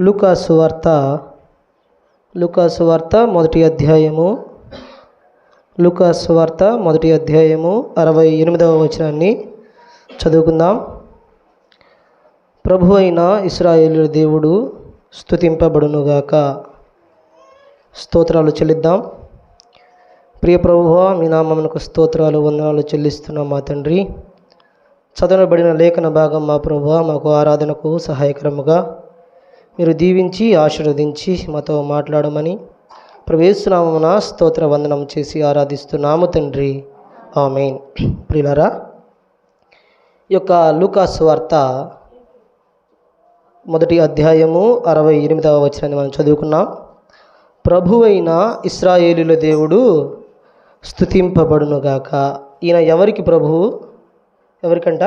లుకాసు వార్త లుకాసు వార్త మొదటి అధ్యాయము లుకాసు వార్త మొదటి అధ్యాయము అరవై ఎనిమిదవ వచనాన్ని చదువుకుందాం. ప్రభు అయిన ఇస్రాయేలు దేవుడు స్తుతింపబడునుగాక. స్తోత్రాలు చెల్లిద్దాం. ప్రియ ప్రభువ మీ నామమునకు స్తోత్రాలు వందనాలు చెల్లిస్తున్నాం మా తండ్రి. చదవబడిన లేఖన భాగం మా ప్రభు మాకు ఆరాధనకు సహాయకరముగా మీరు దీవించి ఆశీర్వదించి మాతో మాట్లాడమని ప్రవేశనామమున స్తోత్ర వందనం చేసి ఆరాధిస్తున్నాము తండ్రి. ఆమెన్. ప్రియులరా ఈ యొక్క లూకాస్ వార్త మొదటి అధ్యాయము అరవై ఎనిమిదవ వచనాన్ని మనం చదువుకున్నాం. ప్రభువైన ఇస్రాయేలుల దేవుడు స్థుతింపబడునుగాక ఈయన ఎవరికి ప్రభువు ఎవరికంట?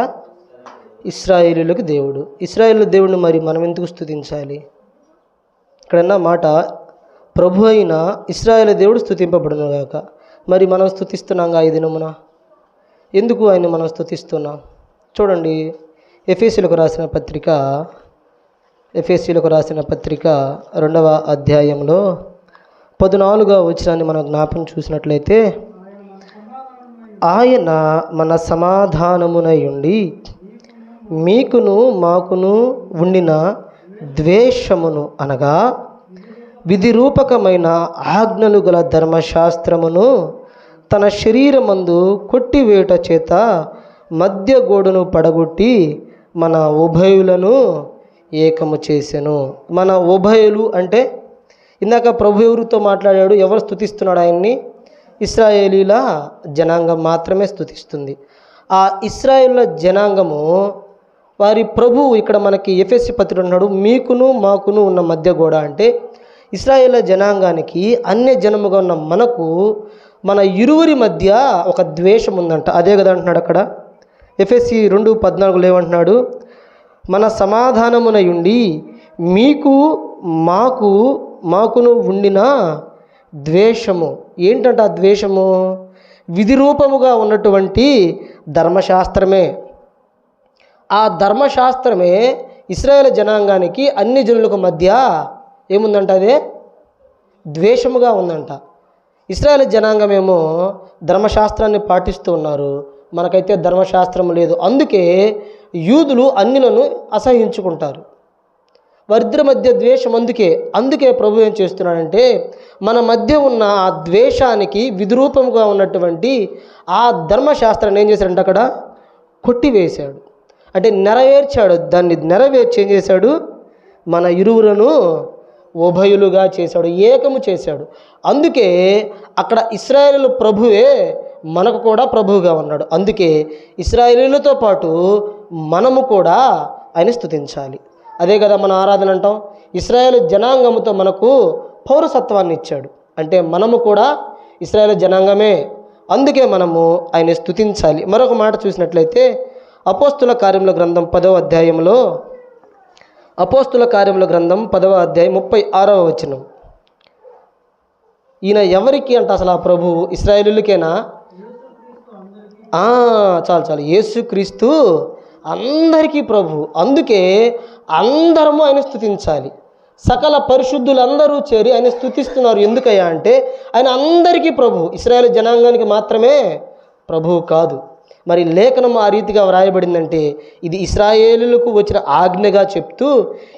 ఇస్రాయేలులకు దేవుడు. ఇస్రాయేలు దేవుడిని మరి మనం ఎందుకు స్థుతించాలి ఇక్కడన్న మాట ప్రభు అయిన ఇస్రాయేల్ దేవుడు స్తుతింపబడునుగాక మరి మనం స్తుతిస్తున్నాంగా ఈ దినమున? ఎందుకు ఆయన మనం స్థుతిస్తున్నాం చూడండి ఎఫ్ఎస్సీలకు రాసిన పత్రిక ఎఫ్ఎస్సీలకు రాసిన పత్రిక రెండవ అధ్యాయంలో పద్నాలుగో వచనాన్ని మనం జ్ఞాపం చూసినట్లయితే ఆయన మన సమాధానమునై ఉండి మీకును మాకును ఉండిన ద్వేషమును అనగా విధిరూపకమైన ఆజ్ఞలు గల ధర్మశాస్త్రమును తన శరీరమందు కొట్టివేట చేత మధ్య గోడును పడగొట్టి మన ఉభయులను ఏకము చేసెను. మన ఉభయులు అంటే ఇందాక ప్రభు ఎవరితో మాట్లాడాడు ఎవరు స్థుతిస్తున్నాడు ఆయన్ని? ఇస్రాయేలీల జనాంగం మాత్రమే స్థుతిస్తుంది ఆ ఇస్రాయేళ్ళ జనాంగము వారి ప్రభువు ఇక్కడ మనకి ఎఫ్ఎస్సి పత్రిక ఉన్నాడు. మీకును మాకును ఉన్న మధ్య గోడ అంటే ఇస్రాయేల్ జనాంగానికి అన్య జనముగా ఉన్న మనకు మన ఇరువురి మధ్య ఒక ద్వేషం ఉందంట. అదే కదా అంటున్నాడు అక్కడ. ఎఫ్ఎస్సి రెండు పద్నాలుగులో ఏమంటున్నాడు మన సమాధానమునయుండి మీకు మాకు మాకును ఉండిన ద్వేషము. ఏంటంట ఆ ద్వేషము? విధిరూపముగా ఉన్నటువంటి ధర్మశాస్త్రమే. ఆ ధర్మశాస్త్రమే ఇస్రాయేల్ జనాంగానికి అన్ని జనులకు మధ్య ఏముందంట అదే? ద్వేషముగా ఉందంట. ఇస్రాయేల్ జనాంగమేమో ధర్మశాస్త్రాన్ని పాటిస్తూ ఉన్నారు. మనకైతే ధర్మశాస్త్రం లేదు. అందుకే యూదులు అన్నిలను అసహించుకుంటారు. వారిద్దరి మధ్య ద్వేషం అందుకే అందుకే ప్రభు ఏం చేస్తున్నాడంటే మన మధ్య ఉన్న ఆ ద్వేషానికి విద్రూపముగా ఉన్నటువంటి ఆ ధర్మశాస్త్రాన్ని ఏం చేశాడంటే అక్కడ? కొట్టివేశాడు. అంటే నెరవేర్చాడు. దాన్ని నెరవేర్చి ఏం చేశాడు? మన ఇరువులను ఉభయులుగా చేశాడు. ఏకము చేశాడు. అందుకే అక్కడ ఇస్రాయేలు ప్రభువే మనకు కూడా ప్రభువుగా ఉన్నాడు. అందుకే ఇస్రాయేలీలతో పాటు మనము కూడా ఆయన స్తుతించాలి. అదే కదా మన ఆరాధన అంటాం. ఇస్రాయేల్ జనాంగముతో మనకు పౌరసత్వాన్ని ఇచ్చాడు. అంటే మనము కూడా ఇస్రాయేల్ జనాంగమే. అందుకే మనము ఆయన స్థుతించాలి మరొక మాట చూసినట్లయితే అపోస్తుల కార్యముల గ్రంథం పదవ అధ్యాయంలో అపోస్తుల కార్యముల గ్రంథం పదవ అధ్యాయం ముప్పై ఆరవ వచనం. ఈయన ఎవరికి అంట అసలు ఆ ప్రభు? ఇస్రాయేలులకేనా? చాలు చాలు. యేసుక్రీస్తు అందరికీ ప్రభు. అందుకే అందరము ఆయన స్థుతించాలి. సకల పరిశుద్ధులందరూ చేరి ఆయన స్థుతిస్తున్నారు. ఎందుకయ్యా అంటే ఆయన అందరికీ ప్రభు. ఇస్రాయేల్ జనాంగానికి మాత్రమే ప్రభువు కాదు. మరి లేఖనం ఆ రీతిగా వ్రాయబడిందంటే ఇది ఇస్రాయేలులకు వచ్చిన ఆజ్ఞగా చెప్తూ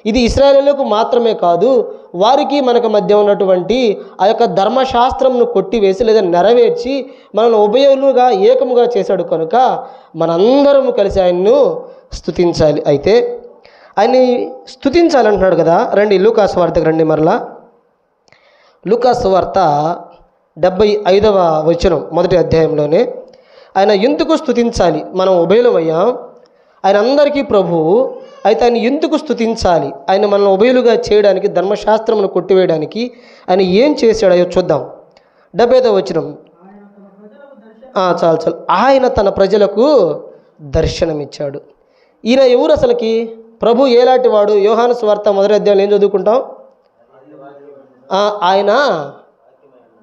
ఇది ఇస్రాయేలులకు మాత్రమే కాదు వారికి మనకు మధ్య ఉన్నటువంటి ఆ యొక్క ధర్మశాస్త్రంను కొట్టివేసి లేదా నెరవేర్చి మనల్ని ఉభయలుగా ఏకముగా చేశాడు కనుక మనందరము కలిసి ఆయన్ను స్థుతించాలి అయితే ఆయన్ని స్థుతించాలంటున్నాడు కదా. రండి లూకాస్ వార్తకు రండి మరలా. లూకాస్ వార్త డెబ్బై ఐదవ వచనం మొదటి అధ్యాయంలోనే. ఆయన ఎందుకు స్థుతించాలి మనం ఉభయులమయ్యాం? ఆయన అందరికీ ప్రభువు అయితే ఆయన ఎందుకు స్థుతించాలి ఆయన మనల్ని ఉభయులుగా చేయడానికి ధర్మశాస్త్రమును కొట్టివేయడానికి ఆయన ఏం చేశాడో? చూద్దాం. డెబ్బైదో ఐదవ వచనం చాలు చాలు. ఆయన తన ప్రజలకు దర్శనమిచ్చాడు. ఈయన ఎవరు అసలుకి? ప్రభు ఏలాంటి వాడు యోహాను స్వార్థ మొదటి అధ్యాయులు ఏం చదువుకుంటాం? ఆయన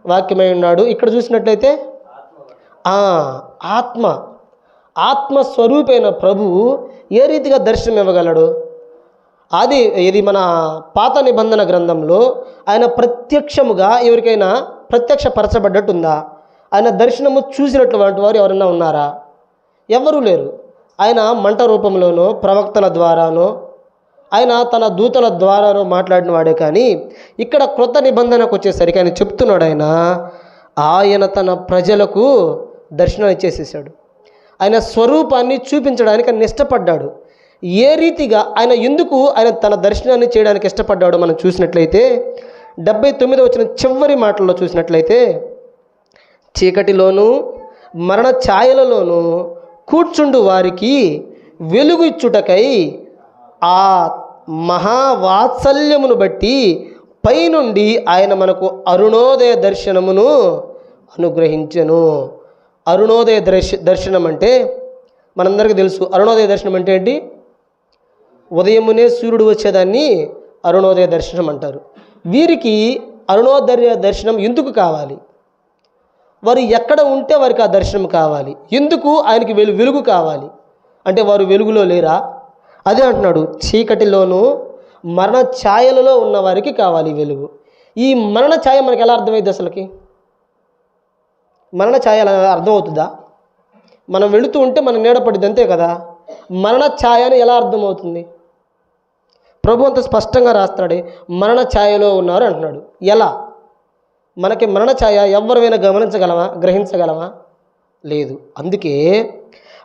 వాక్యమై ఉన్నాడు. ఇక్కడ చూసినట్లయితే ఆత్మ ఆత్మస్వరూపైన ప్రభువు ఏ రీతిగా దర్శనం ఇవ్వగలడు? అది ఇది మన పాత నిబంధన గ్రంథంలో ఆయన ప్రత్యక్షముగా ఎవరికైనా ప్రత్యక్షపరచబడ్డట్టుందా? ఆయన దర్శనము చూసినటువంటి వారు ఎవరైనా ఉన్నారా? ఎవరూ లేరు. ఆయన మంట రూపంలోనో ప్రవక్తల ద్వారానో ఆయన తన దూతల ద్వారానో మాట్లాడిన వాడే కానీ ఇక్కడ క్రొత్త నిబంధనకు వచ్చేసరికి ఆయన చెప్తున్నాడు ఆయన ఆయన తన ప్రజలకు దర్శనం ఇచ్చేసేసాడు ఆయన స్వరూపాన్ని చూపించడానికి ఆయన ఇష్టపడ్డాడు. ఏ రీతిగా ఆయన ఎందుకు ఆయన తన దర్శనాన్ని చేయడానికి ఇష్టపడ్డాడో మనం చూసినట్లయితే డెబ్బై తొమ్మిది వచ్చిన చివరి మాటల్లో చూసినట్లయితే చీకటిలోనూ మరణ ఛాయలలోనూ కూర్చుండు వారికి వెలుగు ఇచ్చుటకై ఆ మహావాత్సల్యమును బట్టి పైనుండి ఆయన మనకు అరుణోదయ దర్శనమును అనుగ్రహించెను. అరుణోదయ దర్శ దర్శనం అంటే మనందరికీ తెలుసు. అరుణోదయ దర్శనం అంటే ఏంటి? ఉదయమునే సూర్యుడు వచ్చేదాన్ని అరుణోదయ దర్శనం అంటారు. వీరికి అరుణోదయ దర్శనం ఎందుకు కావాలి? వారు ఎక్కడ ఉంటే వారికి ఆ దర్శనం కావాలి. ఎందుకు ఆయనకి వెలు వెలుగు కావాలి? అంటే వారు వెలుగులో లేరా? అదే అంటున్నాడు. చీకటిలోనూ మరణ ఛాయలలో ఉన్న వారికి కావాలి వెలుగు. ఈ మరణ ఛాయ మనకి ఎలా అర్థమైంది అసలుకి? మరణ ఛాయ అర్థమవుతుందా? మనం వెళుతూ ఉంటే మనం నీడపడింది అంతే కదా? మరణ ఛాయ అని ఎలా అర్థమవుతుంది? ప్రభు అంత స్పష్టంగా రాస్తాడే మరణ ఛాయలో ఉన్నారు అంటున్నాడు. ఎలా? మనకి మరణ ఛాయ ఎవరివైనా గమనించగలమా? గ్రహించగలమా? లేదు. అందుకే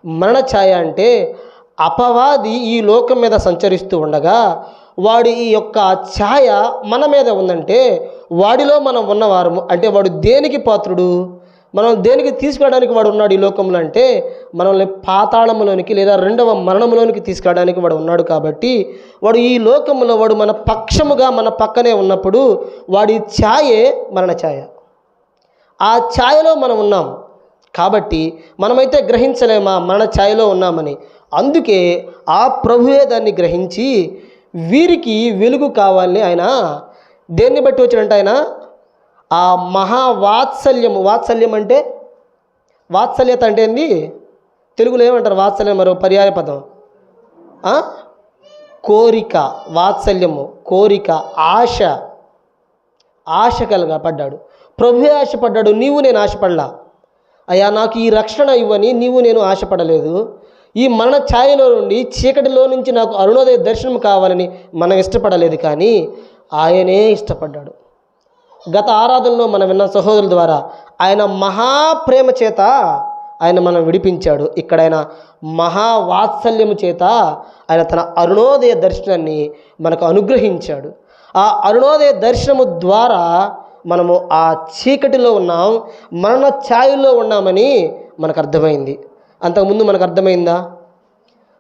మరణ ఛాయ అంటే అపవాది ఈ లోకం మీద సంచరిస్తూ ఉండగా వాడి ఈ యొక్క ఛాయ మన మీద ఉందంటే వాడిలో మనం ఉన్నవారము. అంటే వాడు దేనికి పాత్రుడు? మనం దేనికి తీసుకురావడానికి వాడు ఉన్నాడు ఈ లోకంలో అంటే మనల్ని పాతాళములోనికి లేదా రెండవ మరణములోనికి తీసుకెళ్ళడానికి వాడు ఉన్నాడు కాబట్టి వాడు ఈ లోకంలో వాడు మన పక్షముగా మన పక్కనే ఉన్నప్పుడు వాడి ఛాయే మరణ ఛాయ. ఆ ఛాయలో మనం ఉన్నాం కాబట్టి మనమైతే గ్రహించలేమా మరణ ఛాయలో ఉన్నామని. అందుకే ఆ ప్రభువే దాన్ని గ్రహించి వీరికి వెలుగు కావాలని ఆయన దేన్ని బట్టి వచ్చినట్టు ఆయన? ఆ మహావాత్సల్యము. వాత్సల్యం అంటే వాత్సల్యత అంటే ఏంది? తెలుగులో ఏమంటారు వాత్సల్యం మరో? పర్యాయ పదం. కోరిక వాత్సల్యము కోరిక ఆశ. ఆశ కలగా పడ్డాడు. ప్రభువే ఆశపడ్డాడు నీవు నేను ఆశపడలా. అయ్యా నాకు ఈ రక్షణ ఇవ్వని నీవు నేను ఆశపడలేదు. ఈ మరణ ఛాయలో నుండి చీకటిలో నుంచి నాకు అరుణోదయ దర్శనం కావాలని మనం ఇష్టపడలేదు కానీ ఆయనే ఇష్టపడ్డాడు. గత ఆరాధనలో మనం విన్న సహోదరుల ద్వారా ఆయన మహాప్రేమ చేత ఆయన మనం విడిపించాడు. ఇక్కడ ఆయన మహావాత్సల్యము చేత ఆయన తన అరుణోదయ దర్శనాన్ని మనకు అనుగ్రహించాడు. ఆ అరుణోదయ దర్శనము ద్వారా మనము ఆ చీకటిలో ఉన్నాం మరణ ఛాయల్లో ఉన్నామని మనకు అర్థమైంది. అంతకుముందు మనకు అర్థమైందా?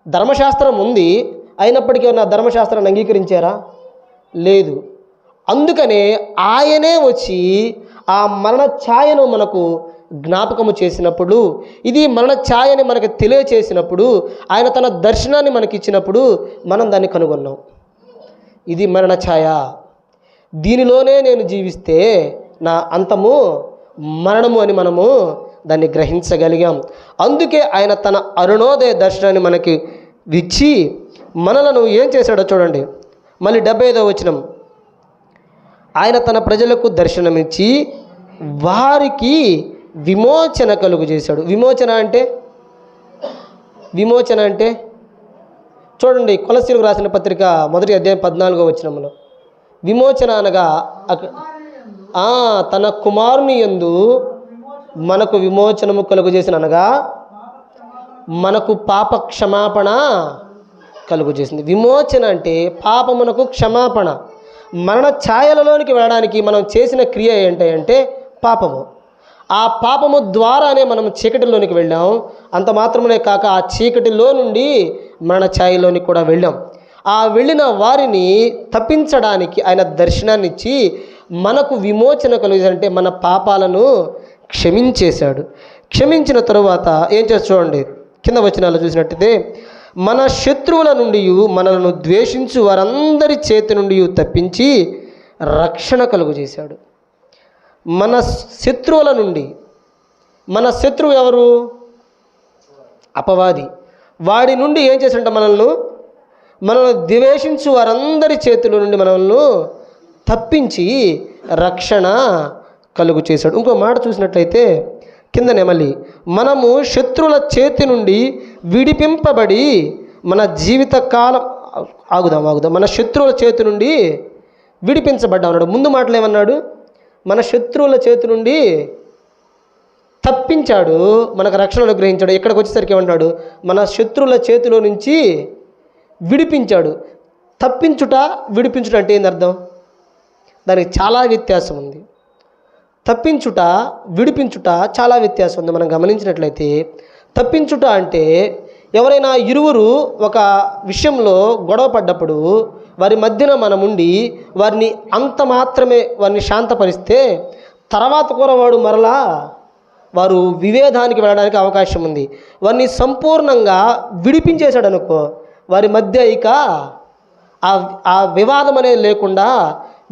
ధర్మశాస్త్రం ఉంది. అయినప్పటికీ ఉన్న ధర్మశాస్త్రాన్ని అంగీకరించారా? లేదు. అందుకనే ఆయనే వచ్చి ఆ మరణ ఛాయను మనకు జ్ఞాపకము చేసినప్పుడు ఇది మరణ ఛాయని మనకు తెలియచేసినప్పుడు ఆయన తన దర్శనాన్ని మనకి ఇచ్చినప్పుడు మనం దాన్ని కనుగొన్నాం. ఇది మరణ ఛాయ. దీనిలోనే నేను జీవిస్తే నా అంతము మరణము అని మనము దాన్ని గ్రహించగలిగాం. అందుకే ఆయన తన అరుణోదయ దర్శనాన్ని మనకి ఇచ్చి మనలను ఏం చేశాడో చూడండి. మళ్ళీ డెబ్బై ఐదో వచ్చినాం ఆయన తన ప్రజలకు దర్శనమిచ్చి వారికి విమోచన కలుగు చేశాడు. విమోచన అంటే? విమోచన అంటే? చూడండి కొలసీలకు రాసిన పత్రిక మొదటి అధ్యాయం పద్నాలుగో వచనంలో. విమోచన అనగా అక్కడ తన కుమారుని యందు మనకు విమోచనము కలుగు చేసిన అనగా మనకు పాప క్షమాపణ కలుగు చేసింది. విమోచన అంటే పాపమునకు క్షమాపణ. మరణ ఛాయలలోనికి వెళ్ళడానికి మనం చేసిన క్రియ ఏంటంటే పాపము. ఆ పాపము ద్వారానే మనం చీకటిలోనికి వెళ్ళాం. అంత మాత్రమే కాక ఆ చీకటిలో నుండి మరణ ఛాయలోనికి కూడా వెళ్ళాం. ఆ వెళ్ళిన వారిని తప్పించడానికి ఆయన దర్శనాన్ని ఇచ్చి మనకు విమోచన కలిగిందంటే మన పాపాలను క్షమించేశాడు. క్షమించిన తరువాత ఏం చేసి చూడండి. కింద వచనాలు చూసినట్టయితే మన శత్రువుల నుండి మనలను ద్వేషించు వారందరి చేతి నుండి తప్పించి రక్షణ కలుగు చేశాడు. మన శత్రువుల నుండి మన శత్రువు ఎవరు? అపవాది. వాడి నుండి ఏం చేసింట మనల్ని? మనల్ని ద్వేషించు వారందరి చేతుల నుండి మనల్ని తప్పించి రక్షణ కలుగు చేశాడు. ఇంకో మాట చూసినట్లయితే కిందనే మళ్ళీ మనము శత్రువుల చేతి నుండి విడిపింపబడి మన జీవిత కాలం ఆగుదాం ఆగుదాం. మన శత్రువుల చేతి నుండి విడిపించబడ్డా ఉన్నాడు ముందు మాటలు ఏమన్నాడు? మన శత్రువుల చేతి నుండి తప్పించాడు. మనకు రక్షణ అనుగ్రహించాడు. ఇక్కడికి వచ్చేసరికి ఏమంటాడు మన శత్రువుల చేతిలో నుంచి విడిపించాడు. తప్పించుట విడిపించుట అంటే ఏంది అర్థం? దానికి చాలా వ్యత్యాసం ఉంది. తప్పించుట విడిపించుట చాలా వ్యత్యాసం ఉంది. మనం గమనించినట్లయితే తప్పించుట అంటే ఎవరైనా ఇరువురు ఒక విషయంలో గొడవ పడ్డప్పుడు వారి మధ్యన మనముండి వారిని అంత మాత్రమే వారిని శాంతపరిస్తే తర్వాత కూడా వాడు మరలా వారు వివేదానికి వెళ్ళడానికి అవకాశం ఉంది. వారిని సంపూర్ణంగా విడిపించేశాడు అనుకో వారి మధ్య ఇక ఆ ఆ వివాదం అనేది లేకుండా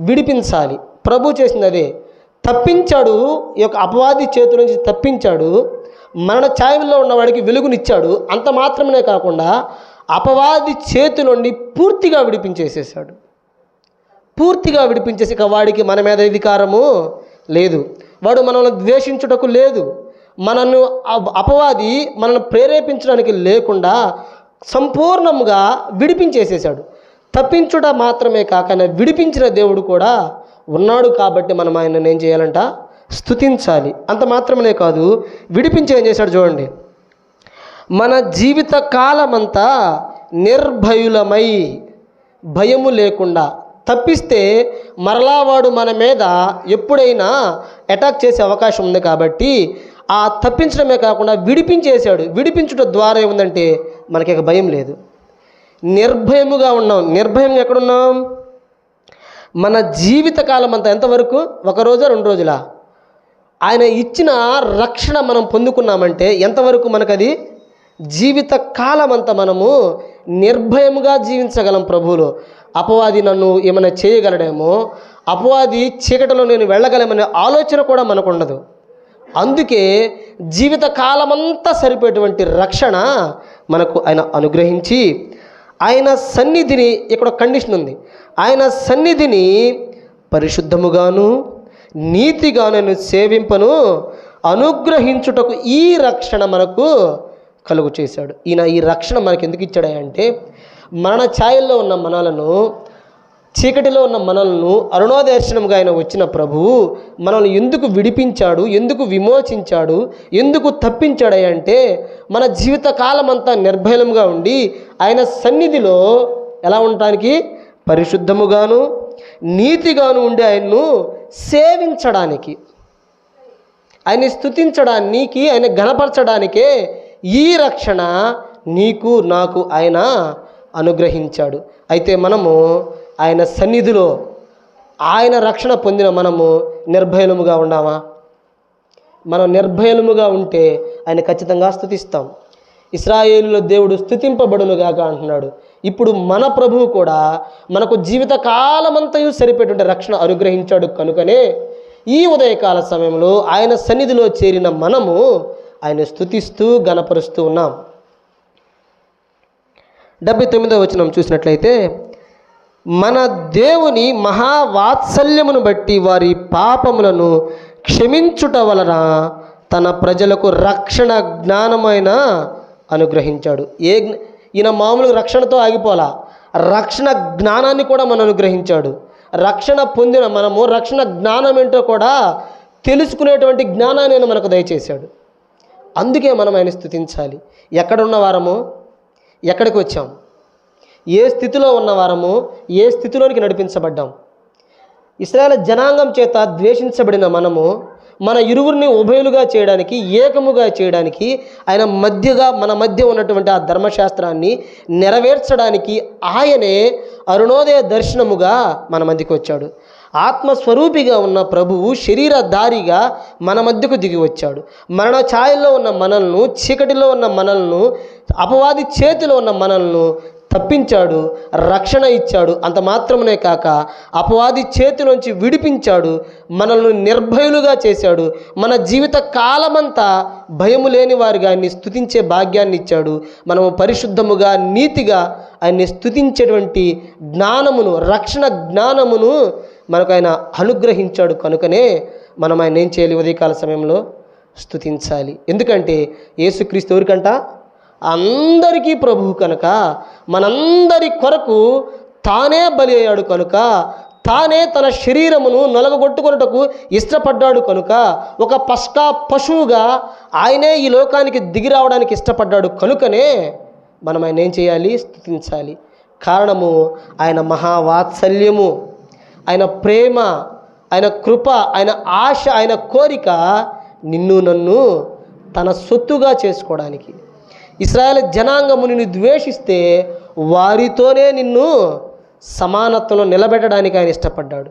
విడిపించాలి. ప్రభు చేసింది అదే తప్పించాడు ఈ యొక్క అపవాది చేతి నుంచి తప్పించాడు మరణ ఛాయల్లో ఉన్నవాడికి వెలుగునిచ్చాడు అంత మాత్రమే కాకుండా అపవాది చేతి నుండి పూర్తిగా విడిపించేసేసాడు పూర్తిగా విడిపించేసి ఇక వాడికి మన మీద అధికారము లేదు. వాడు మనల్ని ద్వేషించుటకు లేదు. మనల్ని అపవాది మనల్ని ప్రేరేపించడానికి లేకుండా సంపూర్ణంగా విడిపించేసేసాడు తప్పించుట మాత్రమే కాక విడిపించిన దేవుడు కూడా ఉన్నాడు కాబట్టి మనం ఆయనను ఏం చేయాలంట? స్థుతించాలి అంత మాత్రమే కాదు విడిపించి ఏం చేశాడు చూడండి. మన జీవిత కాలమంతా నిర్భయులమై భయము లేకుండా తప్పిస్తే మరలా వాడు మన మీద ఎప్పుడైనా అటాక్ చేసే అవకాశం ఉంది కాబట్టి ఆ తప్పించడమే కాకుండా విడిపించేశాడు. విడిపించుట ద్వారా ఏముందంటే మనకి ఇక భయం లేదు. నిర్భయముగా ఉన్నాం. నిర్భయం ఎక్కడున్నాం? మన జీవితకాలం అంతా ఎంతవరకు ఒక రోజు రెండు రోజులా? ఆయన ఇచ్చిన రక్షణ మనం పొందుకున్నామంటే ఎంతవరకు మనకది? జీవిత కాలం అంతా మనము నిర్భయముగా జీవించగలం ప్రభువులు. అపవాది నన్ను ఏమైనా చేయగలడేమో? అపవాది చీకటిలో నేను వెళ్ళగలమనే ఆలోచన కూడా మనకు ఉండదు అందుకే జీవిత కాలమంతా సరిపోయేటువంటి రక్షణ మనకు ఆయన అనుగ్రహించి ఆయన సన్నిధిని ఇక్కడ కండిషన్ ఉంది. ఆయన సన్నిధిని పరిశుద్ధముగాను నీతిగాను సేవింపను అనుగ్రహించుటకు ఈ రక్షణ మనకు కలుగు చేశాడు. ఈయన ఈ రక్షణ మనకి ఎందుకు ఇచ్చాడు అంటే మరణ ఛాయల్లో ఉన్న మనలను చీకటిలో ఉన్న మనల్ని అరుణోదర్శనంగా ఆయన వచ్చిన ప్రభువు మనల్ని ఎందుకు విడిపించాడు ఎందుకు విమోచించాడు ఎందుకు తప్పించాడు అంటే మన జీవితకాలం అంతా నిర్భయంగా ఉండి ఆయన సన్నిధిలో ఎలా ఉండటానికి? పరిశుద్ధముగాను నీతిగాను ఉండే ఆయన్ను సేవించడానికి. ఆయన్ని స్థుతించడానికి ఆయన గణపరచడానికే ఈ రక్షణ నీకు నాకు ఆయన అనుగ్రహించాడు. అయితే మనము ఆయన సన్నిధిలో ఆయన రక్షణ పొందిన మనము నిర్భయముగా ఉన్నామా మనం నిర్భయముగా ఉంటే ఆయన ఖచ్చితంగా స్థుతిస్తాం ఇస్రాయేలులో దేవుడు స్థుతింపబడునుగాక అంటున్నాడు. ఇప్పుడు మన ప్రభువు కూడా మనకు జీవిత కాలమంతయు సరిపెట్టుంటే రక్షణ అనుగ్రహించాడు కనుకనే ఈ ఉదయకాల సమయంలో ఆయన సన్నిధిలో చేరిన మనము ఆయన స్థుతిస్తూ గణపరుస్తూ ఉన్నాం. డెబ్బై తొమ్మిదో వచనం చూసినట్లయితే మన దేవుని మహావాత్సల్యమును బట్టి వారి పాపములను క్షమించుట వలన తన ప్రజలకు రక్షణ జ్ఞానమైన అనుగ్రహించాడు. ఏ ఈయన మామూలుగా రక్షణతో ఆగిపోలా రక్షణ జ్ఞానాన్ని కూడా మనం అనుగ్రహించాడు. రక్షణ పొందిన మనము రక్షణ జ్ఞానం ఏంటో కూడా తెలుసుకునేటువంటి జ్ఞానాన్ని ఆయన మనకు దయచేశాడు. అందుకే మనం ఆయన స్థుతించాలి. ఎక్కడున్న వారము? ఎక్కడికి వచ్చాం? ఏ స్థితిలో ఉన్న వారము? ఏ స్థితిలోనికి నడిపించబడ్డాం? ఇస్రాయేల్ జనాంగం చేత ద్వేషించబడిన మనము మన ఇరువురిని ఉభయులుగా చేయడానికి ఏకముగా చేయడానికి ఆయన మధ్యగా మన మధ్య ఉన్నటువంటి ఆ ధర్మశాస్త్రాన్ని నెరవేర్చడానికి ఆయనే అరుణోదయ దర్శనముగా మన మధ్యకి వచ్చాడు. ఆత్మస్వరూపిగా ఉన్న ప్రభువు శరీరధారిగా మన మధ్యకు దిగి వచ్చాడు. మరణ ఛాయల్లో ఉన్న మనల్ను చీకటిలో ఉన్న మనల్ను అపవాది చేతిలో ఉన్న మనల్ను తప్పించాడు రక్షణ ఇచ్చాడు అంత మాత్రమే కాక అపవాది చేతిలోంచి విడిపించాడు మనల్ని నిర్భయులుగా చేశాడు మన జీవిత కాలమంతా భయము లేని వారిగా ఆయన్ని స్థుతించే భాగ్యాన్ని ఇచ్చాడు మనము పరిశుద్ధముగా నీతిగా ఆయన్ని స్థుతించేటువంటి జ్ఞానమును రక్షణ జ్ఞానమును మనకు ఆయన అనుగ్రహించాడు కనుకనే మనం ఆయన ఏం చేయాలి? ఉదయకాల సమయంలో స్థుతించాలి ఎందుకంటే యేసుక్రీస్తు ఎవరికంట? అందరికీ ప్రభువు కనుక మనందరి కొరకు తానే బలి అయ్యాడు కనుక తానే తన శరీరమును నలగగొట్టుకొనుటకు ఇష్టపడ్డాడు కనుక ఒక పస్కా పశువుగా ఆయనే ఈ లోకానికి దిగి రావడానికి ఇష్టపడ్డాడు కనుకనే మనం ఆయన ఏం చేయాలి? స్థుతించాలి. కారణము ఆయన మహావాత్సల్యము ఆయన ప్రేమ ఆయన కృప ఆయన ఆశ ఆయన కోరిక నిన్ను నన్ను తన సొత్తుగా చేసుకోవడానికి. ఇస్రాయల్ జనాంగము నిన్ను ద్వేషిస్తే వారితోనే నిన్ను సమానత్వంలో నిలబెట్టడానికి ఆయన ఇష్టపడ్డాడు.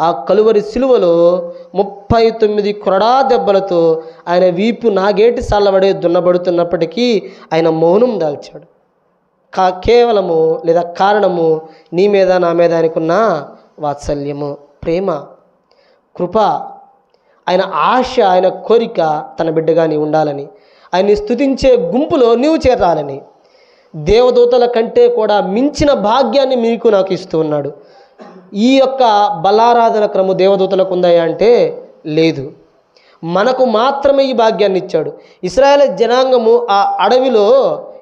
ఆ కలువరి సిలువలో ముప్పై తొమ్మిది కొరడా దెబ్బలతో ఆయన వీపు నాగేటి సల్లబడే దున్నబడుతున్నప్పటికీ ఆయన మౌనం దాల్చాడు. కా కేవలము లేదా కారణము నీ మీద నా మీద ఆయనకున్న వాత్సల్యము ప్రేమ కృప ఆయన ఆశ ఆయన కోరిక తన బిడ్డగా నీ ఉండాలని ఆయన్ని స్తుతించే గుంపులో నీవు చేరాలని. దేవదూతల కంటే కూడా మించిన భాగ్యాన్ని మీకు నాకు ఇస్తూ ఉన్నాడు. ఈ యొక్క బలారాధన క్రమం దేవదూతలకు ఉందా అంటే లేదు. మనకు మాత్రమే ఈ భాగ్యాన్ని ఇచ్చాడు. ఇస్రాయేల్ జనాంగము ఆ అడవిలో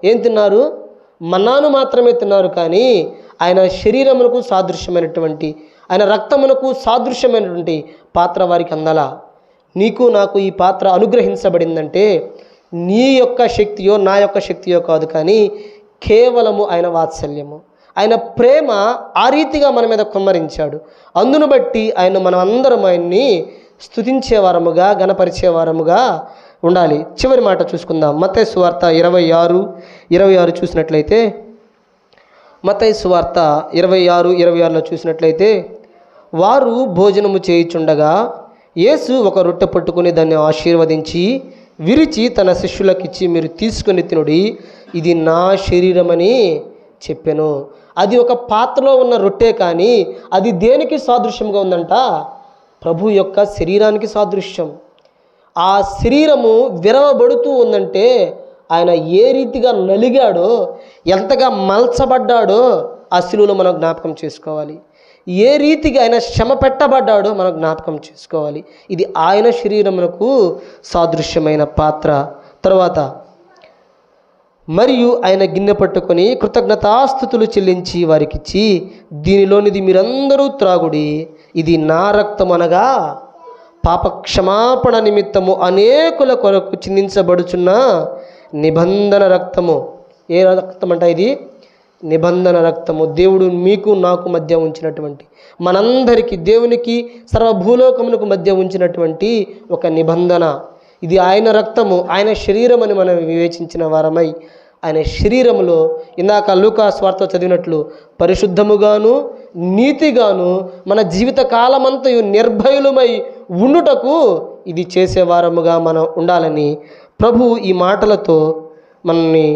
ఏం తిన్నారు? మన్నాను మాత్రమే తిన్నారు కానీ ఆయన శరీరమునకు సాదృశ్యమైనటువంటి ఆయన రక్తమునకు సాదృశ్యమైనటువంటి పాత్ర వారికి అందలా. నీకు నాకు ఈ పాత్ర అనుగ్రహించబడిందంటే నీ యొక్క శక్తియో నా యొక్క శక్తియో కాదు కానీ కేవలము ఆయన వాత్సల్యము. ఆయన ప్రేమ ఆ రీతిగా మన మీద కుమ్మరించాడు. అందును బట్టి ఆయన మనం అందరం ఆయన్ని స్తుతించే వారముగా గణపరిచే వారముగా ఉండాలి. చివరి మాట చూసుకుందాం. మత్తయి సువార్త ఇరవై ఆరు ఇరవై ఆరు చూసినట్లయితే మతై సువార్త ఇరవై ఆరు ఇరవై ఆరులో చూసినట్లయితే వారు భోజనము చేయుచుండగా యేసు ఒక రొట్టె పట్టుకుని దాన్ని ఆశీర్వదించి విరిచి తన శిష్యులకిచ్చి మీరు తీసుకొని తినుడి ఇది నా శరీరమని చెప్పాను. అది ఒక పాత్రలో ఉన్న రొట్టె కానీ అది దేనికి సాదృశ్యంగా ఉందంట? ప్రభు యొక్క శరీరానికి సాదృశ్యం. ఆ శరీరము విరవబడుతూ ఉందంటే ఆయన ఏ రీతిగా నలిగాడో ఎంతగా మలచబడ్డాడో ఆ శిలువలో మనం జ్ఞాపకం చేసుకోవాలి. ఏ రీతిగా ఆయన శ్రమ పెట్టబడ్డాడో మనం జ్ఞాపకం చేసుకోవాలి. ఇది ఆయన శరీరమునకు సాదృశ్యమైన పాత్ర. తర్వాత మరియు ఆయన గిన్నె పట్టుకొని కృతజ్ఞతాస్థుతులు చెల్లించి వారికిచ్చి దీనిలోనిది మీరందరూ త్రాగుడి. ఇది నా రక్తం అనగా పాప క్షమాపణ నిమిత్తము అనేకుల కొరకు చిందించబడుచున్న నిబంధన రక్తము. ఏ రక్తం అంట ఇది? నిబంధన రక్తము దేవుడు మీకు నాకు మధ్య ఉంచినటువంటి మనందరికీ దేవునికి సర్వభూలోకమునకు మధ్య ఉంచినటువంటి ఒక నిబంధన. ఇది ఆయన రక్తము ఆయన శరీరం అని మనం వివేచించిన వారమై ఆయన శరీరములో ఇందాక లూకా స్వార్థ చదివినట్లు పరిశుద్ధముగాను నీతిగాను మన జీవిత కాలమంతయు నిర్భయులమై ఉండుటకు ఇది చేసేవారముగా మనం ఉండాలని ప్రభు ఈ మాటలతో మనల్ని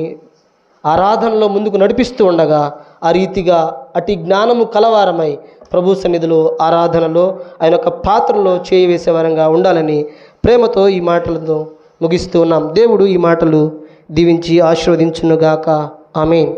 ఆరాధనలో ముందుకు నడిపిస్తూ ఉండగా ఆ రీతిగా అతి జ్ఞానము కలవారమై ప్రభు సన్నిధిలో ఆరాధనలో ఆయన యొక్క పాత్రలో చేయి వేసేవారంగా ఉండాలని ప్రేమతో ఈ మాటలతో ముగిస్తూ ఉన్నాం. దేవుడు ఈ మాటలు దీవించి ఆశీర్వదించునుగాక. ఆమె